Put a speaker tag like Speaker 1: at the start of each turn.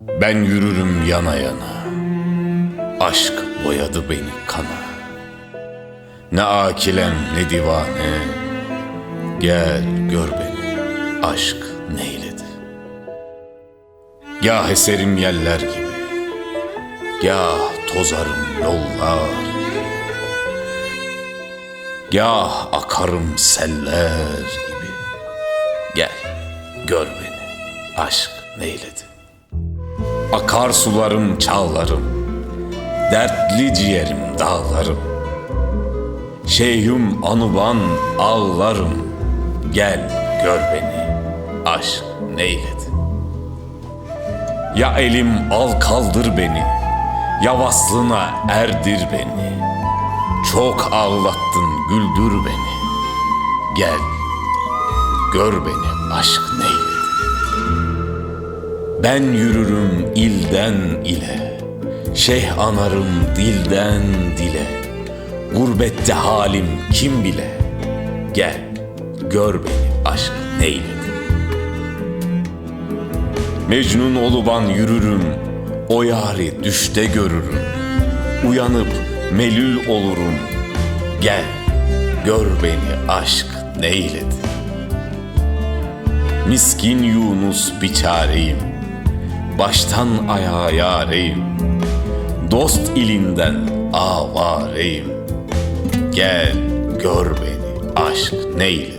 Speaker 1: Ben yürürüm yana yana. Aşk boyadı beni kana. Ne akilem ne divane. Gel gör beni. Aşk neyledi? Gah eserim yeller gibi. Gah tozarım yollar. Gah akarım seller gibi. Gel gör beni. Aşk neyledi? Akar sularım çağlarım, dertli ciğerim dağlarım. Şeyhüm anuban ağlarım, gel gör beni, aşk neyledi? Ya elim al kaldır beni, ya vaslına erdir beni. Çok ağlattın güldür beni, gel gör beni aşk neyledi? Ben yürürüm ilden ile, Şeyh anarım dilden dile. Gurbette halim kim bile, Gel gör beni aşk neyledi. Mecnun oluban yürürüm, O yari düşte görürüm. Uyanıp melül olurum, Gel gör beni aşk neyledi. Miskin Yunus biçareyim, Baştan ayağa yareyim, Dost ilinden avareyim. Gel gör beni aşk neyle.